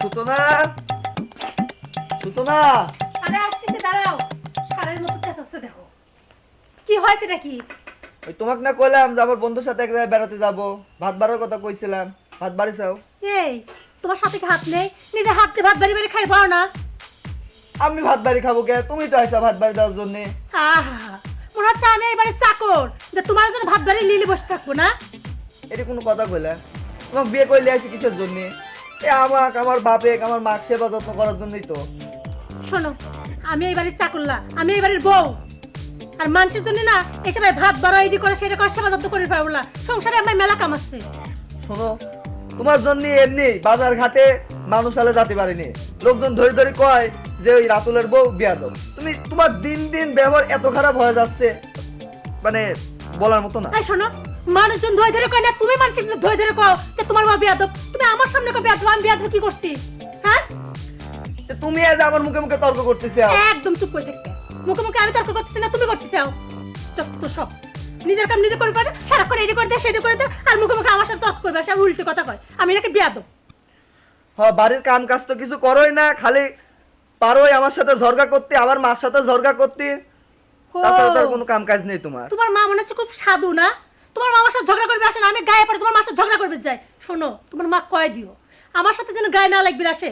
সুতনা। সুতনা। আরে আসতেছে দাঁড়াও। সারের মতো চেঁচাচ্ছে দেখো। কি হয়েছে নাকি? ওই তোমাকে না কইলাম যে আমার বন্ধুর সাথে এক জায়গায় বেড়াতে যাব। ভাত বাড়ার কথা কইছিলাম। ভাত বাড়ি চাও এই তোমার সাথে কি হাত নেই? নিজে হাত দিয়ে ভাত বাড়ি বাড়ি খাই পাও না। আমি ভাত বাড়ি খাব কে? তুমি তো আইসা ভাত বাড়ি দেওয়ার জন্য। আহা মনে হচ্ছে আমি এবারে চাকর যে তোমার জন্য ভাত বাড়ি লিলি বসে থাকব না। এটা কোনো কথা কইলা। তোমাকে বিয়ে করলে আসি কিসের জন্য? এ আমাক আমার বাপে আমার মাক সেবা যত্ন করার জন্যই তো। শোনো আমি এই বাড়ির চাকরলা আমি এই বাড়ির বউ। আর মানুষের জন্য না এসব এই ভাত বাড়া এডি করে সেটা করে সেবা যত্ন করে পারব না। সংসারে আমার মেলা কামাচ্ছে শোনো তোমার জন্য এমনি বাজার ঘাটে মানুষ আলে যেতে পারেনি। লোকজন ধরে ধরে কয় যে ওই রাতুলের বউ বিয়া দাও। তুমি তোমার দিন দিন ব্যবহার এত খারাপ হয়ে যাচ্ছে মানে বলার মতো না। শোনো মানুষজন ধরে ধরে কয় না তুমি মানুষের ধরে ধরে কও যে তোমার মা বিয়া তুমি আমার সামনে কো বিয়া আমি বিয়া কি করছি? হ্যাঁ? তুমি আজ আমার মুখে মুখে তর্ক করতেছে একদম চুপ করে থাকতে মুখে মুখে আমি তর্ক করতেছি না তুমি করতেছি চত্ব সব। নিজের কাম নিজে করে পারে সারাক্ষণ এটি করে দেয় সেটা করে দেয় আর মুখে মুখে আমার সাথে তর্ক করবে সে উল্টো কথা কয়। আমি নাকি বিয়া দেবো হ্যাঁ বাড়ির কাম কাজ তো কিছু করোই না খালি পারোই আমার সাথে ঝরগা করতে আমার মার সাথে ঝরগা করতে। তাছাড়া তো কোনো কাম কাজ নেই তোমার। তোমার মা মনে হচ্ছে খুব সাধু না? তোমার মামার সাথে ঝগড়া করবে আসে না আমি গায়ে পড়ে তোমার মার সাথে ঝগড়া করবে যাই। শোনো তোমার মা কয় দিও। আমার সাথে যেন গায়ে না লাগবে আসে।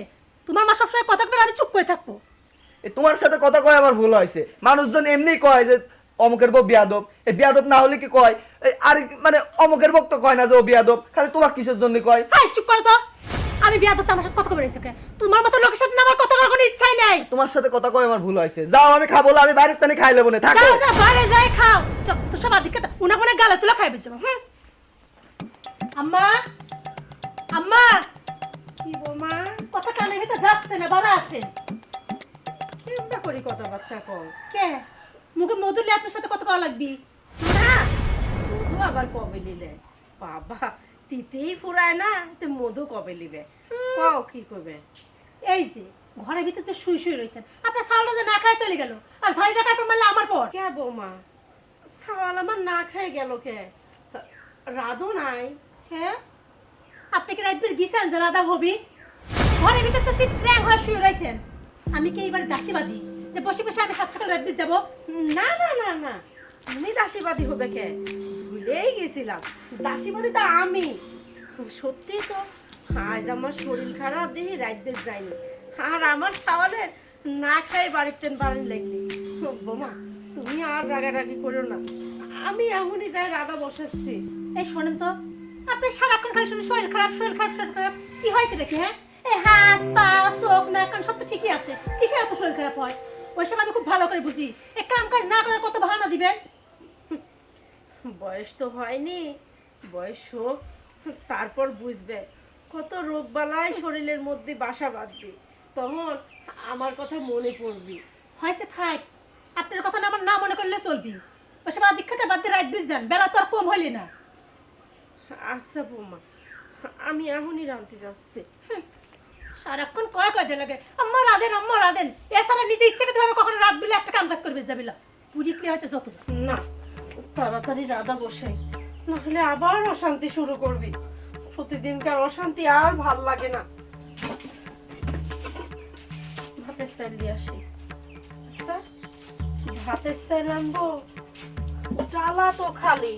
তোমার মা সবসময় কথা বলে আমি চুপ করে থাকব। এ তোমার সাথে কথা কয় আমার ভুল হয়েছে। মানুষজন এমনি কয় যে অমুকের বউ বিয়াদব। এই বিয়াদব না হলে কি কয়? আর মানে অমুকের বউ তো কয় না যে ও বিয়াদব। খালি তোমার কিসের জন্য কয়? হাই চুপ করো তো। আমি বিয়া ধরতে আমার সাথে কথা বলেছি ওকে? তোমার মতো লোকের সাথে আমার কথা বলার কোনো ইচ্ছাই নাই। তোমার সাথে কথা কয় আমার ভুল হয়েছে। যাও আমি খাব না, আমি বাইরের তানে খাই লেবো না থাকো। যাও যাও বাইরে যাই খাও। চল তো সব আদিকে উনা কোনে গালে তুলে খাইবে যাব হুম। আম্মা আম্মা। কি বৌমা কথা কানে ভিতরে যাচ্ছে না বাবা আসে। কেমটা করি কথা বাচ্চা কও? কে? মুখে মধুলে আপনার সাথে কথা কওয়া লাগবি। না মধু আবার কবে নিলে? বাবা তিতেই ফুরায় না তে মধু কবে নিবে? কও কি করবে এই যে ঘরের ভিতরে যে শুই শুই রয়েছেন আপনার সাউন্ড যে না খায় চলে গেল আর ঝাড়ি টাকা আপনার মারলে আমার পর। কে বৌমা? সাওয়াল আমার না খেয়ে গেল কে? রাধু নাই হ্যাঁ? আপনি কি রাতবির গিয়েছেন যে রাধা হবি? ঘরের ভিতরে তো চিত্রাং হয়ে শুয়ে রয়েছেন আমি কি এইবার দাসীবাদী যে বসে বসে আমি সাত সকাল রাতবির যাব? না না না না। তুমি দাসীবাদী হবে কে? ভুলেই গেছিলাম। দাসীবাদী তো আমি। সত্যি তো, আজ আমার শরীর খারাপ, দেখি রাইতে যাইনি আর আমার সাওয়ালের না খাই বাড়িতে বাড়ি লাগলি বোমা, তুমি আর রাগারাগি করো না। আমি এমনই যাই রাধা বসাচ্ছি। এই শোনেন তো, আপনি সারাক্ষণ খালি শুনে শরীর খারাপ শরীর খারাপ শরীর খারাপ। কি হয়েছে দেখি হ্যাঁ? এই হাত, পা, চোখ না কান, সব তো ঠিকই আছে। কিসের এত শরীর খারাপ হয়? ওই সময় আমি খুব ভালো করে বুঝি। এই কাম কাজ না করার কত বাহানা দিবেন? বয়স তো হয়নি বয়স হোক তারপর বুঝবে। কত রোগ বালাই শরীরের মধ্যে বাসা বাঁধবে তখন আমার কথা মনে পড়বি। হয়েছে থাক আপনার কথা না আমার না মনে করলে চলবি। সময় দীক্ষাতে বাদ দিয়ে রাত যান বেলা তো আর কম হইলে না। আচ্ছা বৌমা আমি এখনই রাঁধতে যাচ্ছি। সারাক্ষণ কয় কাজে লাগে? আম্মা রাধেন আম্মা রাধেন। এছাড়া নিজে ইচ্ছে করতে হবে কখনো রাত বিলে একটা কাম কাজ করবে যাবিলা পুরি ক্লিয়ার হয়েছে যত। না তাড়াতাড়ি রাধা বসাই নাহলে আবার অশান্তি শুরু করবি। প্রতিদিনকার অশান্তি আর ভালো লাগে না। ভাতের চাল দিয়ে আসি। ভাতের চাল আনব। ডালা তো খালি।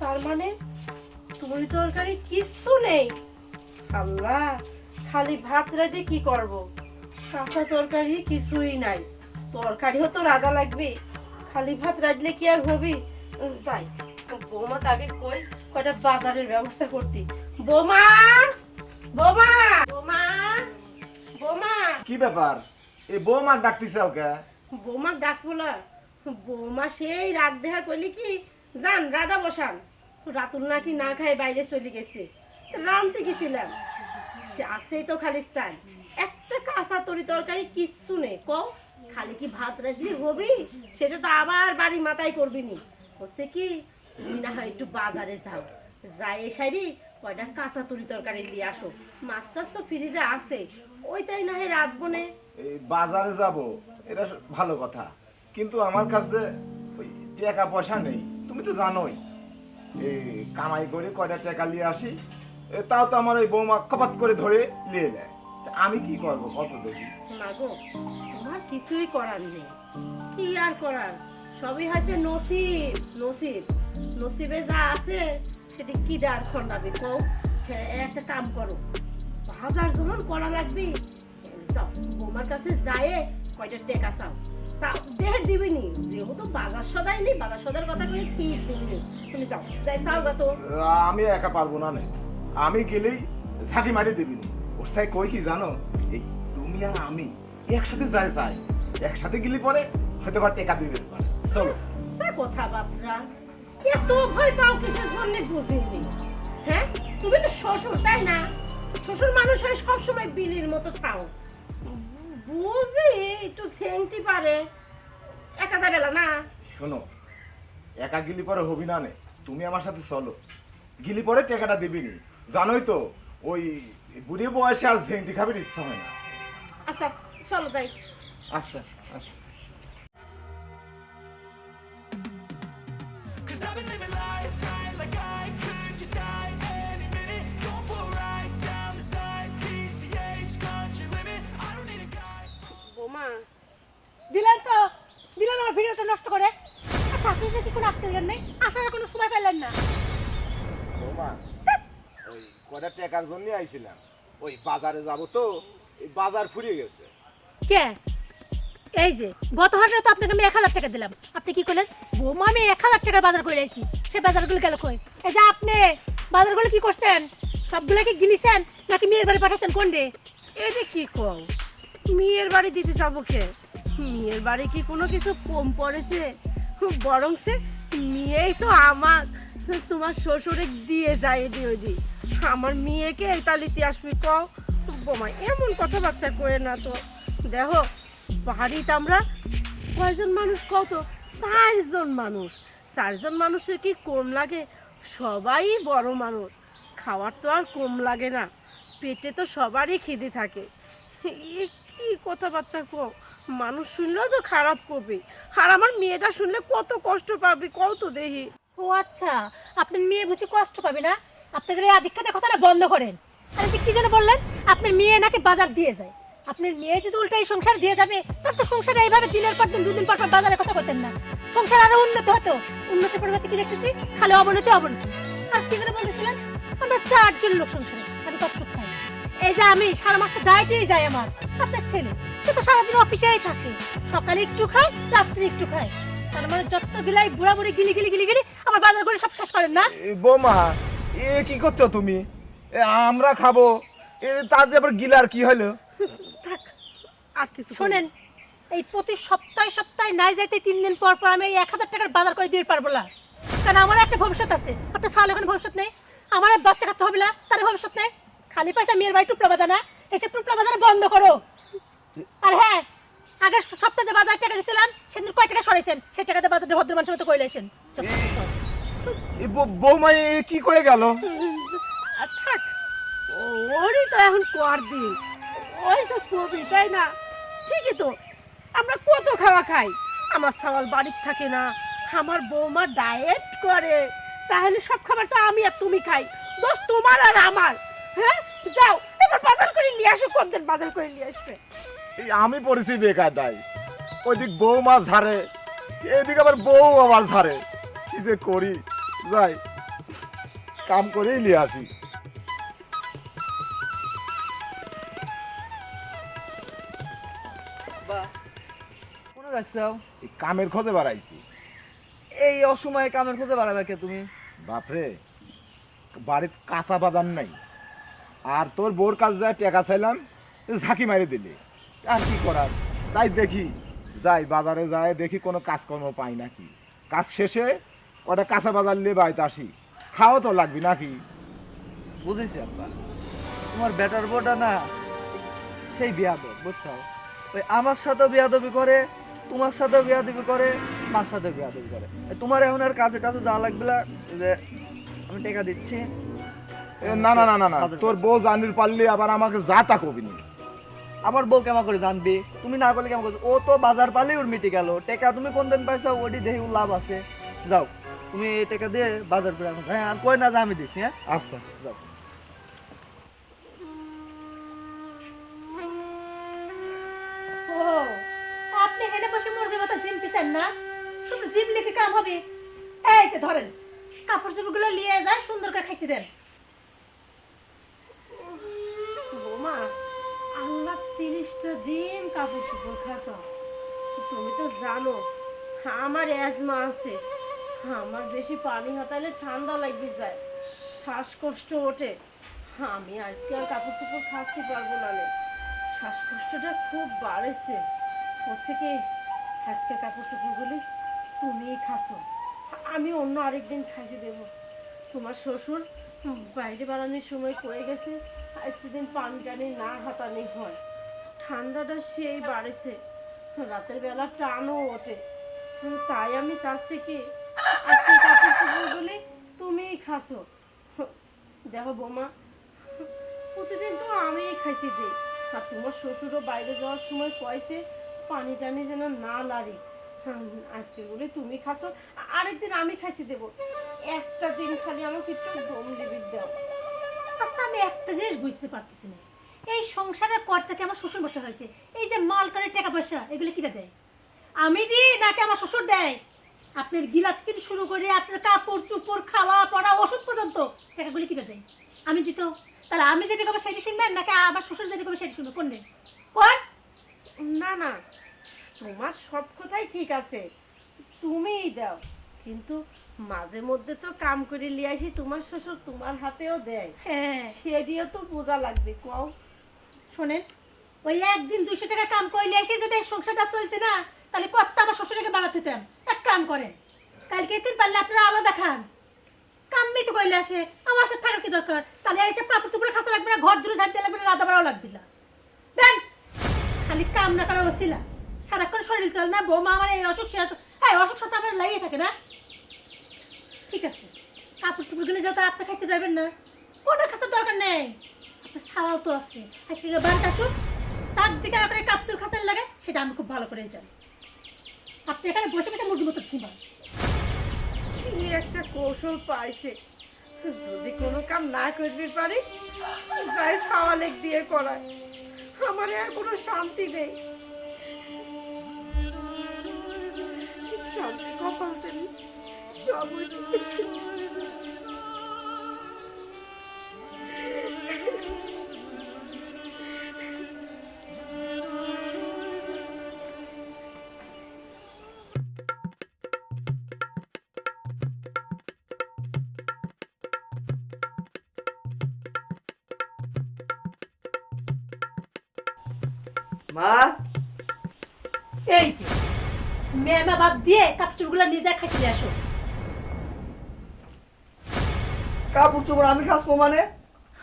তার মানে তুই তরকারি কিচ্ছু নেই। আল্লাহ, খালি ভাত রাঁধে কি করব? কাঁচা তরকারি কিছুই নাই। তরকারিও তো রাধা লাগবে। খালি ভাত রাঁধলে কি আর হবি? যাই। বৌমাকে আগে কই কয়টা বাজারের ব্যবস্থা করতি। বৌমা! বৌমা! বৌমা! বৌমা! কি ব্যাপার? এই বৌমার ডাকতেছে ওকে? বৌমা ডাক বলা। বৌমা সেই রাত দেখা করলি কি? যান রাধা বসান। রাতুল নাকি না খায় বাইরে চলে গেছে। রামতে গেছিলাম। আছেই তো খালি চাই একটা কাঁচা তরি তরকারি কিচ্ছু নেই। ক খালি কি ভাত রাখলি হবি সেটা তো আবার বাড়ি মাথায় করবি নি। হচ্ছে কি, তুমি না হয় একটু বাজারে যাও। যাই সাইডি কয়টা কাঁচা তরি তরকারি নিয়ে আসো। মাছ টাছ তো ফ্রিজে আছে। ওইটাই না হয় রাখব নে। বাজারে যাব, এটা ভালো কথা। কিন্তু আমার কাছে ওই টাকা পয়সা নেই। তুমি তো জানোই। এই কামাই করে কয়টা টাকা নিয়ে আসি তাও তো আমার ওই বৌমা কপাত করে ধরে নিয়ে তা আমি কি করব? কত দেখি। মাগো তোমার কিছুই করার নেই। কি আর করার? সবই হয়েছে নসিব নসিব। নসিবে যা আছে সেটা কি ডার খন্ডাবে কও? হ্যাঁ, একটা কাম করো। হাজার যখন করা লাগবে। যাও বৌমার কাছে যায় কয়টা টেকা চাও। দেহে দিবি নি যেহেতু বাজার সদাই নেই বাজার সদার কথা বলে ঠিক শুনবি। তুমি যাও যাই চাও গা তো। আমি একা পারব না নে। আমি গেলেই ঝাঁকি মারি দিবি নি ওর সাই কই কি জানো? এই তুমি আর আমি একসাথে যাই যাই একসাথে গেলে পরে হয়তো বা টেকা দিবে পারে চলো। কথাবার্তা। এত ভয় পাও কিসের জন্য বুঝিনি? হ্যাঁ? তুমি তো শ্বশুর তাই না? শ্বশুর মানুষ হয়ে সবসময় বিলির মতো খাও বুঝি একটু সেন্টি পারে। একা যাবে না শোনো একা গিলি পরে হবি না নে। তুমি আমার সাথে চলো। গিলি পরে টেকাটা দিবি নি জানোই তো ওই বুড়ি বয়সে আজ ভেঙটি খাবে ইচ্ছা হয় না। আচ্ছা চলো যাই। আচ্ছা আচ্ছা দিলেন তো দিলেন আমার ভিডিওটা নষ্ট করে। আচ্ছা আপনি কি কোনো আসতে গেলেন নেই আসার কোনো সময় পেলেন না। কটা টাকার জন্য আইছিলাম? ওই বাজারে যাব তো এই বাজার ফুরিয়ে গেছে। কে? এই যে গত হাটে তো আপনাকে আমি এক হাজার টাকা দিলাম। আপনি কি করলেন? বৌমা আমি এক হাজার টাকার বাজার করে আইছি। সে বাজারগুলো গেল কই? এই যে আপনি বাজারগুলো কি করছেন? সবগুলো কি গিলিছেন নাকি মেয়ের বাড়ি পাঠাচ্ছেন কোন ডে? এটা কি কও? মেয়ের বাড়ি দিতে যাব কে? মেয়ের বাড়ি কি কোনো কিছু কম পড়েছে? বরং সে মেয়েই তো আমার তোমার শ্বশুরে দিয়ে যায় এদি ওদি আমার মেয়েকে এই তালিতে আসবি কও? বোমা, এমন কথাবার্তা করে না তো। দেখো, বাড়িতে আমরা কয়জন মানুষ কত চারজন মানুষ। চারজন মানুষের কি কম লাগে? সবাই বড় মানুষ। খাওয়ার তো আর কম লাগে না। পেটে তো সবারই খিদে থাকে। কি কথাবার্তা কো মানুষ শুনলেও তো খারাপ করবে। আর আমার মেয়েটা শুনলে কত কষ্ট পাবে কত দেহি ও আচ্ছা আপনার মেয়ে বুঝি কষ্ট পাবে না? আপনাদের এই আধিক্যতা কথাটা বন্ধ করেন। আরে যে কি যেন বললেন, আপনার মেয়ে নাকি বাজার দিয়ে যায়। আপনার মেয়ে যদি উল্টাই সংসার দিয়ে যাবে, তার তো সংসার এইভাবে দিনের পর দিন, দুদিন পর পর বাজারে কথা বলতেন না। সংসার আরও উন্নত হতো। উন্নতির পরিবর্তে কি দেখতেছি? খালি অবনতি অবনতি। আর কি যেন বলতেছিলেন? আমরা চারজন লোক সংসারে, আমি কতটুক খাই? এই যে আমি, সারা মাস তো ডায়েটেই যাই আমার, আপনার ছেলে। সে তো সারাদিন অফিসেই থাকে। সকালে একটু খায়, রাত্রে একটু খায়। তার মানে যত গিলাই বুড়া বুড়ি গিলি গিলি গিলি গিলি আমার বাজার করে সব শেষ করেন না? বৌমা এ কি করছ তুমি? এ আমরা খাব। এ তার যে আবার গিলার কি হলো? থাক আর কিছু শোনেন এই প্রতি সপ্তাহে সপ্তাহে নাই যাইতে তিন দিন পর পর আমি এই এক হাজার টাকার বাজার করে দিতে পারব না। কারণ আমার একটা ভবিষ্যৎ আছে। আপনার সাল এখন ভবিষ্যৎ নেই। আমার এক বাচ্চা কাচ্চা হবে না তার ভবিষ্যৎ নেই। খালি পয়সা মেয়ের বাড়ি টুকরা বাঁধা না। এসে টুকরা বাঁধানো বন্ধ করো। আর হ্যাঁ আগের সপ্তাহে বাজার টাকা দিয়েছিলাম সেদিন কয় টাকা সরাইছেন? সেই টাকাতে বাজারটা ভদ্র মানুষের মতো করে এসেন বৌমা কি কয়ে গেল? থাক ওরই তো এখন কর দিন ওই তো কবি তাই না? ঠিকই তো আমরা কত খাওয়া খাই। আমার সওয়াল বাড়ির থাকে না আমার বৌমা ডায়েট করে। তাহলে সব খাবার তো আমি আর তুমি খাই দোষ তোমার আর আমার। হ্যাঁ? যাও এবার বাজার করে নিয়ে আসো কোনদিন বাজার করে নিয়ে আসবে? এই আমি পড়েছি বেকার দায়। ওইদিক বউ মাছ ঝাড়ে এদিকে আবার বউ আবার ঝাড়ে। কি যে করি? যাই কাম করেই নিয়ে আসি। যাচ্ছাও এই কামের খোঁজে বাড়াইছি। এই অসময়ে কামের খোঁজে বাড়াবে কে তুমি? বাপরে বাড়ির কাঁচা বাদাম নাই। আর তোর বোর কাজ যায় টাকা চাইলাম ঝাঁকি মারি দিলি। আর কি করার? তাই দেখি যাই বাজারে যায় দেখি কোনো কাজকর্ম পাই নাকি। কাজ শেষে ওটা কাঁচা বাজার নিয়ে বাড়িতে আসি। খাওয়া তো লাগবি নাকি? বুঝেছি আব্বা। তোমার বেটার বোটা না সেই বিয়াদব বুঝছ? ওই আমার সাথেও বিয়াদবি করে তোমার সাথেও বিয়াদবি করে মার সাথেও বিয়াদবি করে। তোমার এখন আর কাজে কাজে যা লাগবে না, যে আমি টাকা দিচ্ছি। না না না না না তোর বউ জানির পারলে আবার আমাকে যা তা কবি নি। আমার বউ কেমন করে জানবি? তুমি না করলে কেমন করবে ও তো বাজার পালেই ওর মিটে গেল। টেকা তুমি কোন দিন পাইছো ওটি ওর লাভ আছে। যাও। তুমি এই টাকা দিয়ে বাজার করে আনো। হ্যাঁ আর কই না যে আমি দিছি হ্যাঁ? আচ্ছা যাও। ও আপনি হেনে বসে মরবে কথা জিমতেছেন না? শুধু জিম লিখে কাম হবে। এই যে ধরেন কাপড় চোপড়গুলো নিয়ে যায় সুন্দর করে খাইছি দেন। বৌমা আল্লাহ তিরিশটা দিন কাপড় চোপড় খাস তুমি তো জানো আমার অ্যাজমা আছে। আমার বেশি পানি হাতালে ঠান্ডা লাগবে যায়। শ্বাসকষ্ট ওঠে। আমি আজকে আর কাপড় চোপড় খাচ্তে পারব না। শ্বাসকষ্টটা খুব বাড়েছে। হচ্ছে কি, আজকে কাপড় চোপড়গুলি তুমিই খাসো আমি অন্য আরেকদিন খাইতে দেবো। তোমার শ্বশুর বাইরে বেড়ানোর সময় কয়ে গেছে, আজকে দিন পানি টানি না হাতানি হয়। ঠান্ডাটা সেই বাড়েছে। রাতের বেলা টানও ওঠে। তাই আমি চাচ্ছি কি আজকে কাপড় চোপড়গুলি তুমিই খাসো। দেখো বোমা প্রতিদিন তো আমিই খাইছি দিই আর তোমার শ্বশুরও বাইরে যাওয়ার সময় কয়েছে পানি টানি যেন না হুম, আজকে বলে তুমি খাসো আরেকদিন আমি খাইছি দেবো। একটা দিন খালি আমাকে একটু দম লিবির দাও। আচ্ছা আমি একটা জিনিস বুঝতে পারতেছি না। এই সংসারের পর থেকে আমার শ্বশুর বসে হয়েছে। এই যে মাল করে টাকা পয়সা এগুলো কিটা দেয়? আমি দিই নাকি আমার শ্বশুর দেয়? আপনার গিলাত থেকে শুরু করে আপনার কাপড় চুপড় খাওয়া পড়া ওষুধ পর্যন্ত টাকাগুলি কিটা দেয়। আমি দিত। তাহলে আমি যেটা করব সেটা শুনবেন নাকি আমার শ্বশুর যেটা করব সেটা শুনব? কোনটা? কোন? না না তোমার সব কথাই ঠিক আছে। তুমিই দাও। কিন্তু মাঝে মধ্যে তো কাম করে নিয়ে আসি তোমার শ্বশুর তোমার হাতেও দেয়। হ্যাঁ। সেটিও তো বোঝা লাগবে কও। শোনেন ওই একদিন দুশো টাকা কাম করলে এসে যদি এই সংসারটা চলতে না তাহলে কত আমার শ্বশুরকে বাড়াতে হতাম এক কাম করেন, কালকে দিন পারলে আপনারা আলাদা খান কামই তো করলে আসে, আমার সাথে থাকার কি দরকার? তাহলে এসে কাপড় চুপড়ে খাসা লাগবে না, ঘর দূরে ঝাড়তে লাগবে না রাধা বাড়াও লাগবে না। দেন, খালি কাম না করার ওসিলা। সারাক্ষণ শরীর চল না, বৌমা আমার এই অসুখ, সে অসুখ। হ্যাঁ অসুখ সব আমার লাগিয়ে থাকে না। ঠিক আছে, কাপড় চুপড় গেলে যাও তো আপনি খাইতে পারবেন না, কোনো খাসার দরকার নেই। আপনার ছাড়াও তো আছে। আজকে বাড়িতে তার দিকে আপনার কাপড় খাসার লাগে, সেটা আমি খুব ভালো করে জানি। আপনি এখানে বসে বসে মুরগির মতো ছিমান কি একটা কৌশল পাইছে। যদি কোনো কাম না করবি পারি, যাই সাওয়ালেক দিয়ে করায়। আমার আর কোনো শান্তি নেই। শান্তি কপাল সব মেমা বাদ দিয়ে কাপড় নিজে খাইতে দিয়ে আসো। কাপড় চোপড় আমি খাসবো মানে?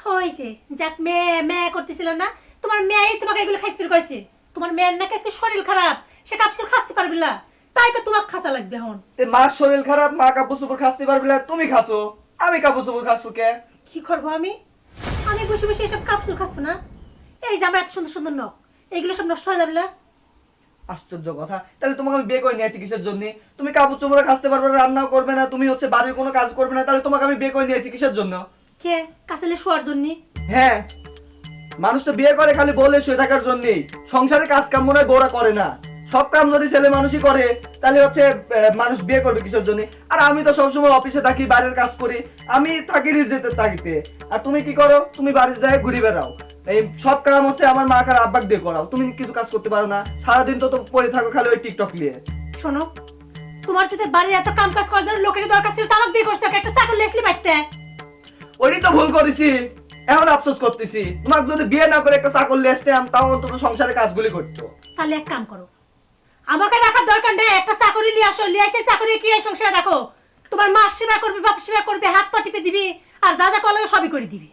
হয়েছে যাক মেয়ে মেয়ে করতেছিল না। তোমার মেয়েই তোমাকে এগুলো খাইতে কইছে তোমার মেয়ের নাকি আজকে শরীর খারাপ। সে কাপড় খাসতে পারবে না। তাই তো তোমার খাসা লাগবে এখন। মার শরীর খারাপ মা কাপড় চোপড় খাসতে পারবে না। তুমি খাসো। আমি কাপড় চোপড় খাসবো কে? কি করব আমি? আমি বসে বসে এসব কাপড় খাসবো না। এই যে আমার এত সুন্দর সুন্দর নখ। এগুলো সব নষ্ট হয়ে যাবে না। আশ্চর্য কথা। তাহলে তোমাকে আমি বিয়ে করে নিয়েছি কিসের জন্য? তুমি কাপড় চোপড়ে কাচতে পারবে না রান্নাও করবে না তুমি হচ্ছে বাড়ির কোনো কাজ করবে না তাহলে তোমাকে আমি বিয়ে করে নিয়েছি কিসের জন্য? কে? কাছেলে শোয়ার জন্য? হ্যাঁ। মানুষ তো বিয়ে করে খালি বলে শুয়ে থাকার জন্যে সংসারের কাজ কাম মনে হয় বউরা করে না। সব কাম যদি ছেলে মানুষই করে তাহলে হচ্ছে মানুষ বিয়ে করবে কিসের জন্য? আর আমি তো সবসময় অফিসে থাকি বাইরের কাজ করি আমি থাকি যেতে থাকিতে আর তুমি কি করো? তুমি বাড়িতে যায় ঘুরে বেড়াও। এই সব কাম হচ্ছে আমার মা কার আব্বাক দিয়ে করাও। তুমি কিছু কাজ করতে পারো না। সারাদিন তো তো পড়ে থাকো খালি ওই টিকটক নিয়ে। শোনো তোমার যদি বাড়ির এত কাম কাজ করার জন্য লোকের দরকার ছিল তো আমার বিয়ে করতে একটা চাকর লেসলি পাইতে ওইটাই তো ভুল করেছি। এখন আফসোস করতেছি। তোমাকে যদি বিয়ে না করে একটা চাকর নিয়ে আসতে তাও অন্তত সংসারের কাজগুলি করতো। তাহলে এক কাম করো আমাকে রাখার দরকার নেই একটা চাকরি নিয়ে আসো নিয়ে এসে চাকরি কি এই সংসারে রাখো? তোমার মা সেবা করবে বাপ সেবা করবে হাত পা টিপে দিবি আর যা যা করলে সবই করে দিবি।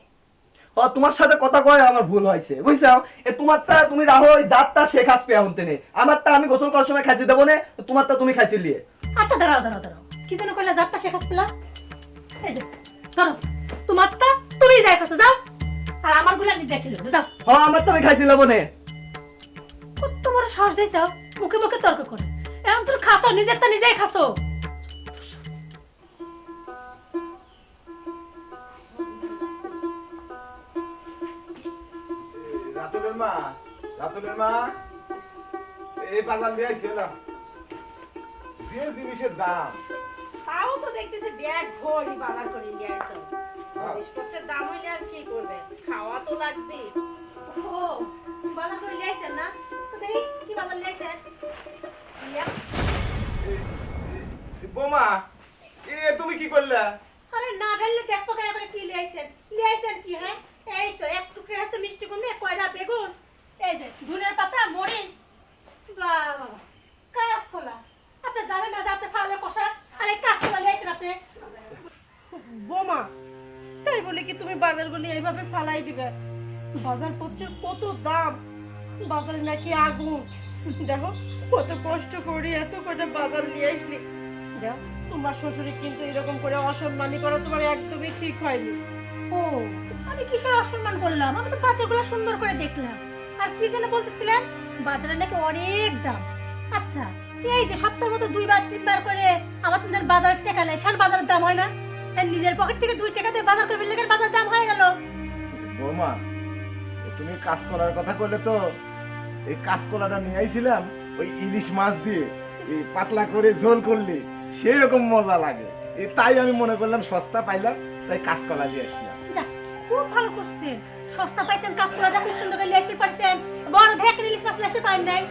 ও তোমার সাথে কথা কয় আমার ভুল হয়েছে বুঝছ এ তোমারটা তুমি রাহো ওই জাতটা সে খাস পেয়ে হতে নেই। আমারটা আমি গোসল করার সময় খাইছি দেবো না? তোমারটা তুমি খাইছি লিয়ে আচ্ছা দাঁড়াও দাঁড়াও দাঁড়াও। কি যেন করলে যাত্রা শেখাচ্ছিলাম এই যে ধরো তোমারটা তুমি যাই করছ যাও। আর আমারগুলো আমি দেখে যাও। হ আমার তো আমি খাইছি না। কত বড় সাহস দিয়েছ মুখে মুখে তর্ক করে। এখন তোর খাচ্ছ নিজেরটা নিজেই খাচ্ছো রাতুলের মা রাতুলের মা এই বাজার দিয়ে আইছি যে জিনিসের দাম। তাও তো দেখতেছি ব্যাগ ভরি বাজার করে নিয়ে জিনিসপত্রের দাম হইলে আর কি করবে? খাওয়া তো লাগবে। ও বাজার করে লিয়েছেন না? বোমা এ তুমি কি করলা? আরে না ঢাললে দেখব কেন এবারে কি লিয়েছেন লিয়েছেন কি হ্যাঁ? এই তো এক টুকরা হচ্ছে মিষ্টি কুমড়ে কয়টা বেগুন এই যে ধুনের পাতা মরিচ। বাহ বাহ কাঁচকলা। আপনি জানেন না যে আপনি সালের পোশাক? আর এই কাঁচকলা লিয়েছেন আপনি। বোমা তাই বলে কি তুমি বাজারগুলি এইভাবে ফালাই দিবে? বাজার পত্রের কত দাম? বাজারে নাকি আগুন। দেখো কত কষ্ট করি এত করে বাজার নিয়ে আসলি। দেখো তোমার শ্বশুরে কিন্তু এরকম করে অসম্মানী করা তোমার একদমই ঠিক হয়নি। ও আমি কিসের অসম্মান করলাম? আমি তো বাজারগুলো সুন্দর করে দেখলাম। আর কি জন্য বলতেছিলেন? বাজারে নাকি অনেক দাম। আচ্ছা এই যে সপ্তাহের মতো দুইবার তিনবার করে আমার তো বাজারের টাকা নেয় সার বাজারের দাম হয় না? আর নিজের পকেট থেকে দুই টাকা দিয়ে বাজার করে লেগে বাজার দাম হয়ে গেল? বৌমা তুমি কাজ করার কথা করলে তো এই কাঁচকলাটা নিয়ে আইছিলাম ওই ইলিশ মাছ দিয়ে এই পাতলা করে ঝোল করলে সেই রকম মজা লাগে। এই তাই আমি মনে করলাম সস্তা পাইলাম তাই কাঁচকলা নিয়ে আসলাম। যা খুব ভালো করছেন। সস্তা পাইছেন কাঁচকলাটা খুব সুন্দর করে লেসপি পারছেন। বড় দেখেন ইলিশ মাছ লেসপি পারেন নাই।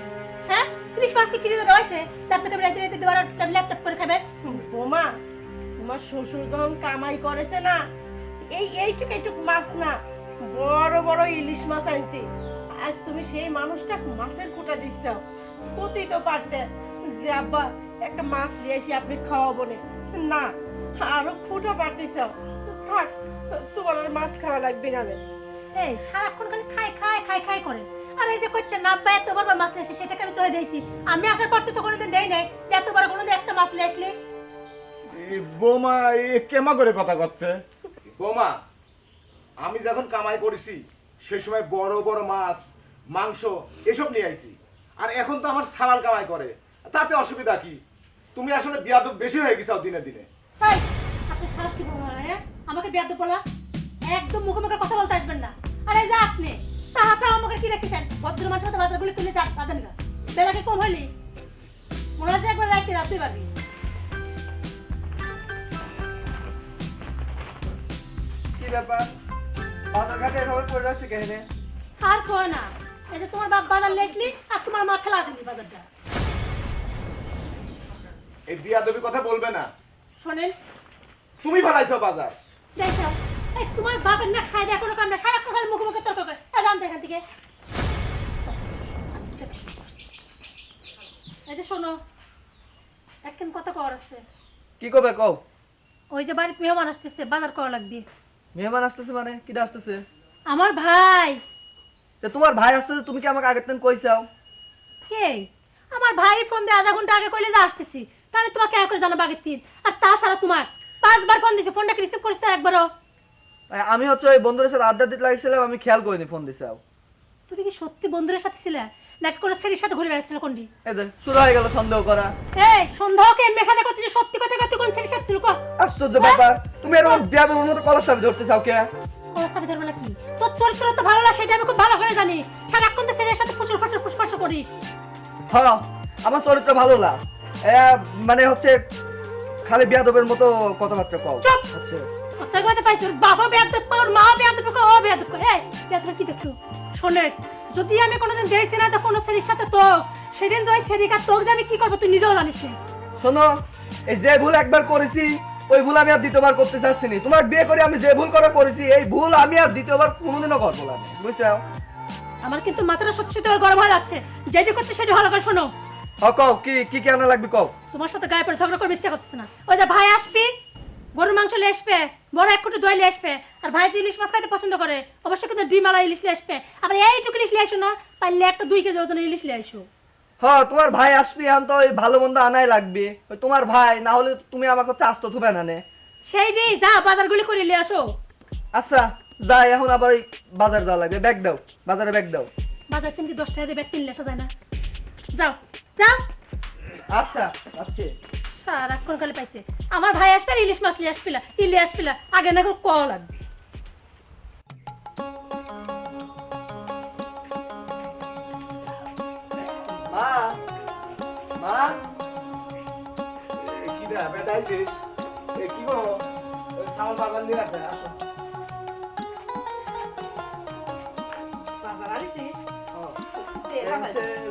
হ্যাঁ? ইলিশ মাছ কি ফ্রিজে রয়েছে? তারপরে তুমি রাতে রাতে দুবার ল্যাপটপ করে খাবেন বোমা তোমার শ্বশুর যখন কামাই করেছে না এই এইটুক এইটুক মাছ না বড় বড় ইলিশ মাছ আনতে। আজ তুমি সেই মানুষটা মাছের কোটা দিচ্ছ। কতই তো পারতে। যে আব্বা একটা মাছ নিয়ে এসে আপনি খাওয়াবো না আরও খুঁটা পারতেছ। থাক তোমার আর মাছ খাওয়া লাগবে না এই সারাক্ষণ খালি খাই খাই খাই খাই করে। আর এই যে করছে না বা এত বড় মাছ লেসে সেটাকে আমি চলে দিয়েছি। আমি আসার পর তো কোনোদিন দেই নাই যে এত বড় কোনোদিন একটা মাছ নিয়ে আসলে। এই বোমা এ কেমা করে কথা করছে বোমা আমি যখন কামাই করেছি সে সময় বড় বড় মাছ মাংস এসব নিয়ে আইছি। আর এখন তো আমার সালাল কামাই করে। তাতে অসুবিধা কি? তুমি আসলে বিয়াদব বেশি হয়ে গেছো দিনে দিনে। আপনি কি হ্যাঁ আমাকে বিয়াদ বলা? একদম মুখে মুখে কথা বলতে আসবেন না। আরে যে আপনি তাহাতে আমাকে কি রেখেছেন? ভদ্র মানুষের সাথে বাজারগুলি তুলে যান বাজান গা বেলাকে কম হইলি মনে হচ্ছে একবার রাইতে রাত্রি পাবি কি ব্যাপার? বাজার এভাবে পড়ে আছে কেহেনে? আর কয় না এই যে তোমার বাপ বাজার লেসলি আর তোমার মা খেলা দিলি বাজারটা। এই বিয়াদবি কথা বলবে না। শোনেন। তুমি ভালাইছো বাজার। দেখো এই তোমার বাপের না কোনো কাম না সারাক্ষণ খালি মুখে মুখে তর্ক করে। এ জানতো এখান থেকে। এই যে শোনো একখান কথা কর আছে। কি করবে কও? ওই যে বাড়িতে মেহমান আসতেছে বাজার করা লাগবে। মেহমান আসতেছে মানে? কিটা আসতেছে? আমার ভাই। তা তোমার ভাই আসতেছে তুমি কি আমাকে আগের দিন কইছাও? কে? আমার ভাই ফোন দিয়ে আধা ঘণ্টা আগে কইলে যে আসতেছি। তাহলে তোমাকে এক করে জানাব আগের দিন। আর তাছাড়া তোমার পাঁচবার ফোন দিছে ফোনটা রিসিভ করছে একবারও? আমি হচ্ছে ওই বন্ধুদের সাথে আড্ডা দিতে লাগছিলাম আমি খেয়াল করিনি ফোন দিছাও তুমি কি সত্যি বন্ধুদের সাথে ছিলে? নাকি কোনো ছেলের সাথে ঘুরে বেড়াচ্ছিল কোনটি? এই যে শুরু হয়ে গেল সন্দেহ করা। এই সন্দেহকে এমনি সাথে সত্যি কথা কত কোন ছেলের সাথে ছিল? কো আশ্চর্য ব্যাপার। তুমি এরকম মতো কলার চাবি ধরতে চাও কে? চাবি ধরবে কি? তোর চরিত্র তো ভালো না সেটা আমি খুব ভালো করে জানি। সারাক্ষণ তো ছেলের সাথে ফুসুর ফাসুর ফুসফাস করিস। হ্যাঁ আমার চরিত্র ভালো না। মানে হচ্ছে খালি বিয়াদবের মতো কথাবার্তা কও। চুপ! আচ্ছা। কোথায় কথা পাইছি ওর বাবা বেয়াদ ওর মা ও এই কি দেখছ? শোনে যদি আমি কোনোদিন না তো কোনো ছেলের সাথে তো সেদিন তো ওই ছেলেকা তোকে যে আমি কি করব তুই নিজেও জানিস না। শোনো এই যে ভুল একবার করেছি ওই ভুল আমি আর দ্বিতীয়বার করতে চাচ্ছি না। তোমার বিয়ে করে আমি যে ভুল করা করেছি এই ভুল আমি আর দ্বিতীয়বার কোনোদিনও করব না। বুঝছ? আমার কিন্তু মাথাটা সত্যি ওর গরম হয়ে যাচ্ছে। যেটি করছে সেটা ভালো করে শোনো। কও কি কি কি আনা লাগবে কও? তোমার সাথে গায়ে পড়ে ঝগড়া করবে ইচ্ছা করতেছে না। ওই যে ভাই আসবি গরুর মাংস নিয়ে আসবে বড় এক কোটি দই নিয়ে আসবে আর ভাই তো ইলিশ মাছ খাইতে পছন্দ করে অবশ্যই কিন্তু ডিম আলা ইলিশ নিয়ে আসবে আবার এইটুকু ইলিশ নিয়ে আসো না পারলে একটা দুই কেজি ওজন ইলিশ নিয়ে আসো। হ্যাঁ তোমার ভাই আসবি এখন তো ওই ভালো মন্দ আনাই লাগবে। ওই তোমার ভাই না হলে তুমি আমাকে চাষ তো থুবে না নে। সেই দিই যা বাজারগুলি করে নিয়ে আসো। আচ্ছা যাই এখন আবার ওই বাজার যাওয়া লাগবে। ব্যাগ দাও বাজারে ব্যাগ দাও। বাজার তিনকে দশ টাকা দিয়ে ব্যাগ কিনলে আসা যায় না। যাও যাও। আচ্ছা আচ্ছা সারাক্ষণ খালি পাইছে। আমার ভাই আসবে আর ইলিশ মাছ নিয়ে আসবিলা ইলিশ আগে না করে ক লাগবে। মা মা। বেটা বেটা আইছিস? এ কি গো? সাউন্ড বাগান দিয়ে আছে আসো। বাজার হচ্ছে যে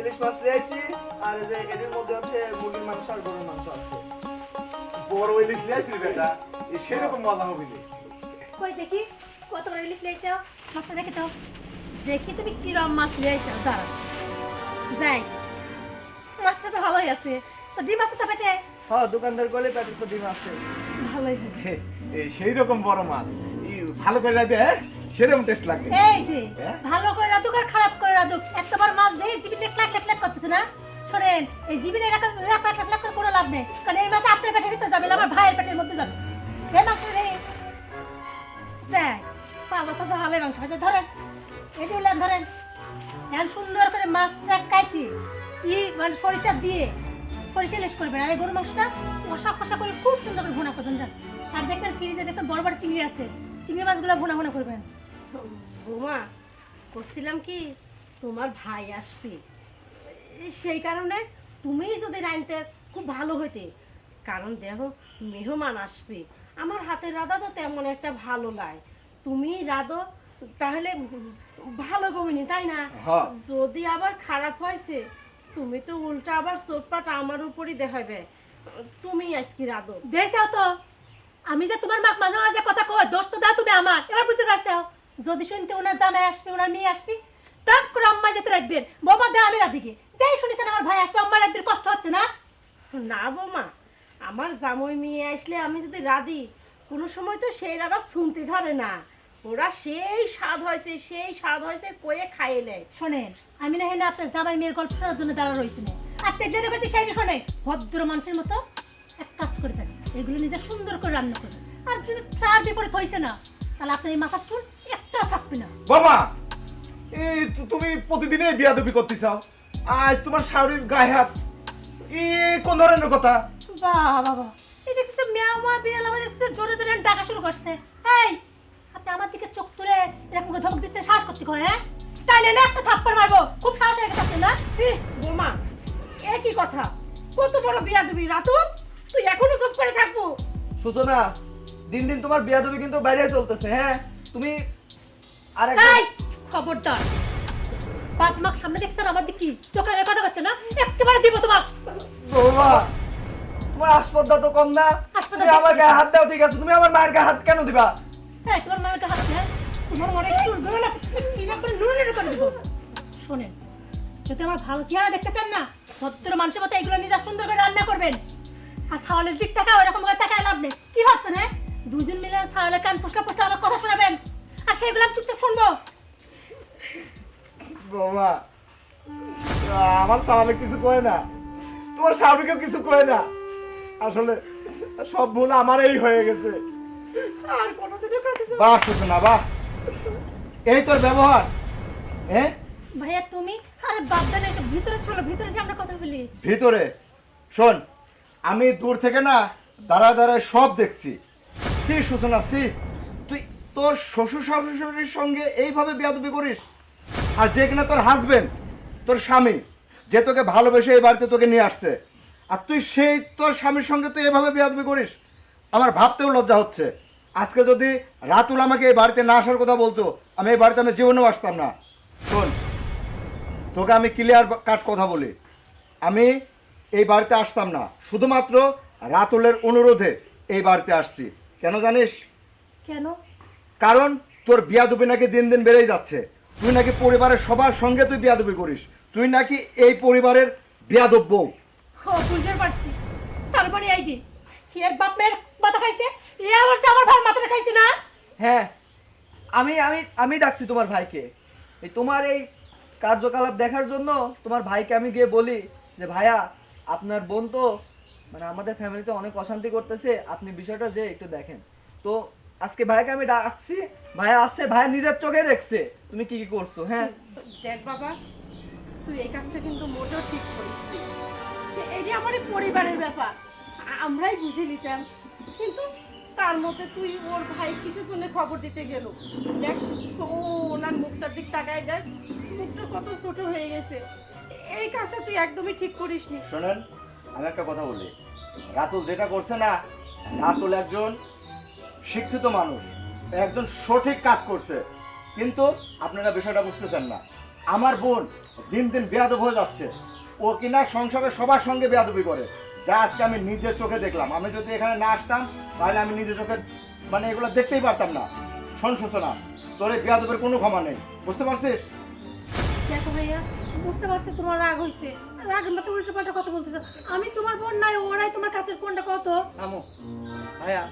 ইলিশ মাছ নিয়ে আইছি আর এই যে এদের মধ্যে হচ্ছে মুরগির মাংস আর গরুর মাংস আছে। বড় ইলিশ নিয়ে আইছিস বেটা? এ সেরকম মজা হবে না। কই দেখি? কত বড় ইলিশ লাইছো মাছটা দেখে তো দেখি তুমি কিরম মাছ লাইছো দাঁড়া। যাই। মাছটা তো ভালোই আছে। তো ডিম আছে তো পেটে? হ্যাঁ দোকানদার গলে তো ডিম আছে। ভালোই এই সেই রকম বড় মাছ। ই ভালো করে দে হ্যাঁ? সেরকম টেস্ট লাগবে। এই যে হ্যাঁ? ভালো করে রাধুক আর খারাপ করে রাধুক। একবার মাছ দিয়ে জিবিনে ক্লাক ক্লাক করতেছে না? শোনেন এই জিবিনে রাখা লাখ লাখ লাখ করে কোনো লাভ নেই। কারণ এই মাছ আপনার পেটের ভিতরে যাবে আমার ভাইয়ের পেটের মধ্যে যাবে। এই মাংস রে যাই পাবো তো ভালো মাংস আছে ধরেন। এটি উল্লেন ধরেন। এখন সুন্দর করে মাছটা কাটি ই মানে সরিষা দিয়ে সরিষা লেস করবেন। আর এই গরু মাংসটা কষা কষা করে খুব সুন্দর করে ভুনা করবেন যান। আর দেখবেন ফ্রিজে দেখবেন বড় বড় চিংড়ি আছে। চিংড়ি মাছগুলো ভুনা ভুনা করবেন। বৌমা করছিলাম কি তোমার ভাই আসবে। সেই কারণে তুমি যদি রাঁধতে খুব ভালো হইতে। কারণ দেখো মেহমান আসবে। আমার হাতের রাধা তো তেমন একটা ভালো লাগে তুমি রাধো তাহলে ভালো কমিনি তাই না? হ্যাঁ। যদি আবার খারাপ হয়েছে তুমি তো উল্টা আবার চোটপাটা আমার উপরই দেখাবে তুমি আজকে রাধো। দেখাও তো। আমি যে তোমার মাক মাঝে মাঝে কথা কয় দোষ তো দাও তুমি আমার। এবার বুঝতে পারছ? যদি শুনতে ওনার জামাই আসবে ওনার মেয়ে আসবে টক করে আম্মা যেতে রাখবেন। বোমা দেয় আমি রাধিকে যাই শুনেছেন আমার ভাই আসবে আম্মার একদিন কষ্ট হচ্ছে না? না বৌমা আমার জামাই মেয়ে আসলে আমি যদি রাধি কোনো সময় তো সেই রাধা শুনতে ধরে না। ওরা সেই স্বাদ হয়েছে সেই স্বাদ হয়েছে কয়ে খাইয়ে নেয়। শোনেন আমি না হেনা আপনার জামাই মেয়ের গল্প শোনার জন্য দাঁড়া রয়েছি না। আপনি যেটা কথা সেইটা শোনেন ভদ্র মানুষের মতো এক কাজ করে করবেন এগুলো নিজে সুন্দর করে রান্না করবেন। আর যদি তার বিপরীত হয়েছে না তাহলে আপনার এই মাথার চুল একটাও থাকবে না। বাবা এই তুমি প্রতিদিনই বিয়াদবি করতে চাও আজ তোমার শাড়ির গায়ে হাত। ই কোন ধরনের কথা? বাহ বাবা এটা কিছু মেয়া মা বিয়াল আমাদের কিছু জোরে জোরে ডাকা শুরু করছে। এই আপনি আমার দিকে চোখ তুলে এরকম করে ধমক দিচ্ছেন সাহস করতে কয় হ্যাঁ? তাইলে না একটা থাপ্পড় মারবো। খুব সাহস হয়ে গেছে না? ছি, বৌমা একই কথা। কত বড় বিয়া দিবি রাতুল তুই এখনও চুপ করে থাকব। সূচনা দিন দিন তোমার বিয়াদবি কিন্তু বাইরে চলতেছে হ্যাঁ? তুমি আর খবরদার। বাপ মাক সামনে দেখছেন আমার দিকে চোখে আগে কথা করছে না? একেবারে দিব তোমার। বাবা তোমার আসপদ্দা তো কম না। তুমি আমার গায়ে হাত দাও ঠিক আছে? তুমি আমার মায়ের গায়ে হাত কেন দিবা? এই তোমার মায়ের কাছে হাসছে তোমার অনেক চুলগুলো না চিনা করে নুনে করে দিব। শোনেন যদি আমার ভালো চেহারা দেখতে চান না ভদ্র মানুষের মতো এগুলো নিজে সুন্দর করে রান্না করবেন। আর ছাওয়ালের দিক টাকা ওরকম করে টাকায় লাভ নেই। কি ভাবছেন হ্যাঁ? দুজন মিলে ছাওয়ালের কান ফুসকা ফুসকা আমার কথা শোনাবেন। আর সেগুলো আমি চুপচাপ শুনব। বাবা আমার স্বামী কিছু কয় না। তোমার স্বামীকেও কিছু কয় না। আসলে সব ভুল আমারই হয়ে গেছে। আর কোনোদিনও যাব বাহ সূচনা বাহ। এই তোর ব্যবহার হ্যাঁ? ভাইয়া তুমি আরে বাদ দেন এসব ভিতরে চলো ভিতরে যে আমরা কথা বলি। ভিতরে শোন আমি দূর থেকে না দাঁড়া দাঁড়ায় সব দেখছি। সি সূচনা সি। তোর শ্বশুর শাশুড়ির সঙ্গে এইভাবে বিয়াদবি করিস? আর যে কিনা তোর হাজবেন্ড তোর স্বামী, যে তোকে ভালোবেসে এই বাড়িতে তোকে নিয়ে আসছে, আর তুই সেই তোর স্বামীর সঙ্গে তুই এভাবে বিয়াদবি করিস? আমার ভাবতেও লজ্জা হচ্ছে। আজকে যদি রাতুল আমাকে এই বাড়িতে না আসার কথা বলতো, আমি এই বাড়িতে আমি জীবনেও আসতাম না। শোন, তোকে আমি ক্লিয়ার কাট কথা বলি। আমি এই বাড়িতে আসতাম না, শুধুমাত্র রাতুলের অনুরোধে এই বাড়িতে আসছি। কেন জানিস? কেন? কারণ তোর বিয়াদুবি নাকি দিন দিন বেড়েই যাচ্ছে। তুই নাকি পরিবারের সবার সঙ্গে তুই বিয়াদুবি করিস। তুই নাকি এই পরিবারের বিয়াদব বউ। ও বুঝতে পারছি। তারপরে আইডি কি এর বাপ মেয়ের মাথা খাইছে? এ আবার যে আমার ভাই মাথাটা খাইছে না? হ্যাঁ আমি আমি আমি ডাকছি তোমার ভাইকে। এই তোমার এই কার্যকলাপ দেখার জন্য তোমার ভাইকে আমি গিয়ে বলি যে ভাইয়া আপনার বোন তো মানে আমাদের ফ্যামিলিতে অনেক অশান্তি করতেছে। আপনি বিষয়টা যে একটু দেখেন। তো আজকে ভাইকে আমি ডাকছি ভাইয়া আসছে ভাইয়া নিজের চোখে দেখছে। তুমি কি কি করছ হ্যাঁ? দেখ বাবা তুই এই কাজটা কিন্তু মোটেও ঠিক করিস এটি আমার এই পরিবারের ব্যাপার আমরাই বুঝে নিতাম। কিন্তু তার মধ্যে তুই ওর ভাই কিসের জন্য খবর দিতে গেল? দেখ ও ওনার মুখটার দিক তাকায় দেখ মুখটা কত ছোট হয়ে গেছে। এই কাজটা তুই একদমই ঠিক করিসনি শোনেন আমি একটা কথা বলি। রাতুল যেটা করছে না রাতুল একজন শিক্ষিত মানুষ একজন সঠিক কাজ করছে। কিন্তু আপনারা বিষয়টা বুঝতেছেন না। আমার বোন দিন দিন বেয়াদব হয়ে যাচ্ছে। ও কিনা সংসারে সবার সঙ্গে বেয়াদবি করে। যা আজকে আমি নিজের চোখে দেখলাম। আমি যদি এখানে না আসতাম তাহলে আমি নিজের চোখে মানে এগুলো দেখতেই পারতাম না। শোন সূচনা তোর এই বেয়াদবের কোনো ক্ষমা নেই। বুঝতে পারছিস? দেখো ভাইয়া বুঝতে পারছি তোমার রাগ হয়েছে রাগের মতো উল্টো পাল্টা কথা বলতেছো। আমি তোমার বোন নাই ওরাই তোমার কাছের কোনটা কত? আমু ভাইয়া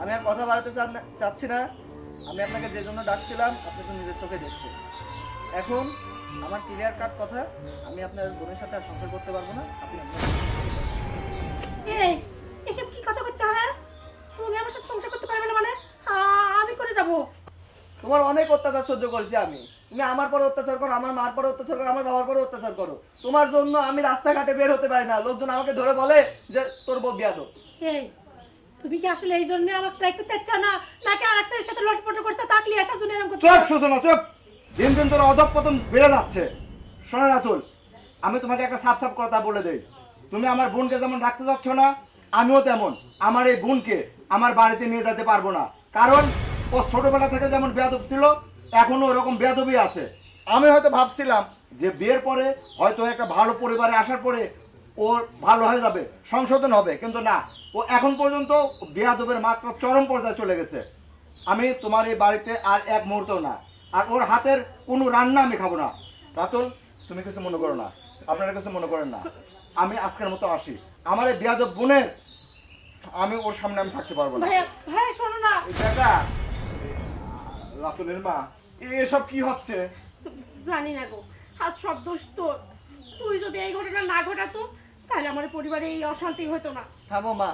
আমি আর কথা বাড়াতে চাচ্ছি না। আমি আপনাকে যে জন্য ডাকছিলাম আপনি তো নিজের চোখে দেখছেন। এখন আমার ক্লিয়ার কাট কথা আমি আপনার বোনের সাথে আর সংসার করতে পারব না। আপনি এই এসব কি কথা করছ হ্যাঁ? তুমি আমার সাথে সংসার করতে পারবে না মানে? আমি করে যাব। তোমার অনেক অত্যাচার সহ্য করেছি আমি। তুমি আমার পরে অত্যাচার করো আমার মার পরে অত্যাচার করো আমার বাবার পরে অত্যাচার করো। তোমার জন্য আমি রাস্তাঘাটে বের হতে পারি না। লোকজন আমাকে ধরে বলে যে তোর বউ বিয়াদ এই তুমি কি আসলে এই জন্য আমাকে ট্রাই করতে চাচ্ছ না? নাকি আর সাথে লটপট করতে তাকলি আসার জন্য এরকম করছ? চুপ সূচনা চুপ। দিন দিন তোর অধপতন বেড়ে যাচ্ছে। শোনো রাতুল, আমি তোমাকে একটা সাফ সাফ কথা বলে দেই। তুমি আমার বোনকে যেমন রাখতে যাচ্ছ না, আমিও তেমন। আমার এই বোনকে আমার বাড়িতে নিয়ে যেতে পারব না। কারণ ও ছোটবেলা থেকে যেমন বেয়াদব ছিল, এখনও ওরকম বেয়াদবই আছে। আমি হয়তো ভাবছিলাম যে বিয়ের পরে হয়তো একটা ভালো পরিবারে আসার পরে ওর ভালো হয়ে যাবে সংশোধন হবে কিন্তু না। ও এখন পর্যন্ত বেয়াদবের মাত্রা চরম পর্যায়ে চলে গেছে। আমি তোমার এই বাড়িতে আর এক মুহূর্ত না। আর ওর হাতের কোনো রান্না আমি খাব না। রাতুল তুমি কিছু মনে করো না। আপনারা কিছু মনে করেন না। আমি আজকের মতো আসি। আমার এই বিয়াদব বোনের আমি ওর সামনে আমি থাকতে পারব না। শোনো না। রাতুলের মা এসব কি হচ্ছে? জানি না গো। আজ সব দোষ তোর। তুই যদি এই ঘটনা না ঘটাতো তাহলে আমার পরিবারে এই অশান্তি হতো না। থামো মা।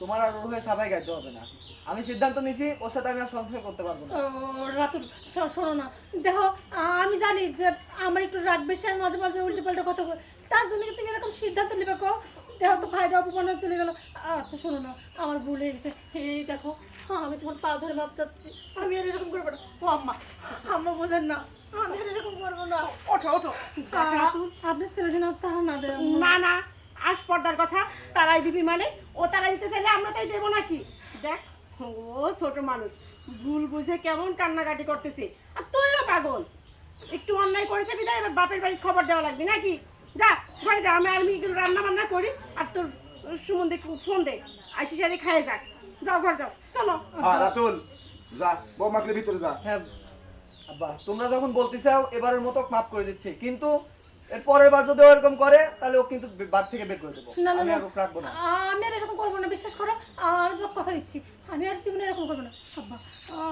তোমার আর ওর হয়ে সাবাই গাইতে হবে না। আমি সিদ্ধান্ত নিছি ওর সাথে আমি আর সংসার করতে পারব না। রাতুর শোনো না। দেখো আমি জানি যে আমার একটু রাগ বেশি আমি মাঝে মাঝে উল্টো পাল্টা কথা বলি তার জন্য কি তুমি এরকম সিদ্ধান্ত নেবে কো। দেখো তো ভাইটা অপমান চলে গেল। আচ্ছা শোনো না আমার ভুল হয়ে গেছে। এই দেখো আমি তোমার পা ধরে মাপ চাচ্ছি। আমি আর এরকম করব না। ও আম্মা আম্মা বোঝেন না আমি আর এরকম করব না। ওঠো ওঠো। আপনি ছেলে দিন তাহা না দেয় না না আস পর্দার কথা। তারাই দিবি মানে? ও তারাই দিতে চাইলে আমরা তাই দেবো নাকি? দেখ ও ছোট মানুষ ভুল বুঝে কেমন কান্নাকাটি করতেছে। আর তুইও পাগল। একটু অন্যায় করেছে বিদায় এবার বাপের বাড়ির খবর দেওয়া লাগবে নাকি? যা ঘরে যা আমি আর আমি একটু রান্না বান্না করি আর তোর সুমন দেখ ফোন দে আইসি সারি খায় যাক। যাও ঘর যাও চলো। রাতুল যা বৌমাকে ভিতরে যা। হ্যাঁ আব্বা তোমরা যখন বলতে চাও এবারের মতো মাফ করে দিচ্ছি। কিন্তু এর পরের বার যদি ও এরকম করে তাহলে ও কিন্তু বাদ থেকে বের করে দেবো। না না না। আর রাখব না। আমি আর এরকম করব না বিশ্বাস করো আমি কথা দিচ্ছি। আমি আর জীবনে এরকম করব না। আব্বা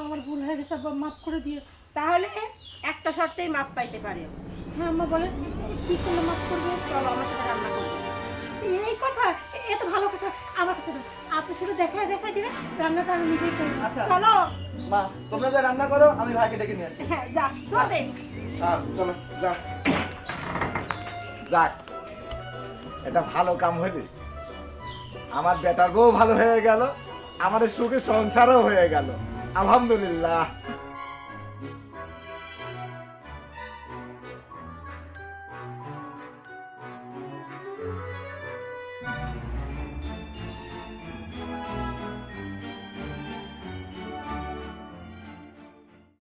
আমার ভুল হয়ে গেছে আব্বা মাফ করে দিয়ে তাহলে একটা শর্তেই মাপ পাইতে পারে। হ্যাঁ আম্মা বলে কি করলে মাফ করবে? চলো আমার সাথে রান্না করব এই কথা এ তো ভালো কথা। আমার কাছে দাও আপনি শুধু দেখায় দেখায় দিলে রান্নাটা আমি নিজেই করি আচ্ছা। চলো। মা তোমরা যে রান্না করো আমি ভাইকে ডেকে নিয়ে আসি। হ্যাঁ যা হ্যাঁ চলো যা। যাক, এটা ভালো কাম হইলে। আমার বেটার বউ ভালো হয়ে গেল, আমাদের সুখে সংসারও হয়ে গেল। আলহামদুলিল্লাহ।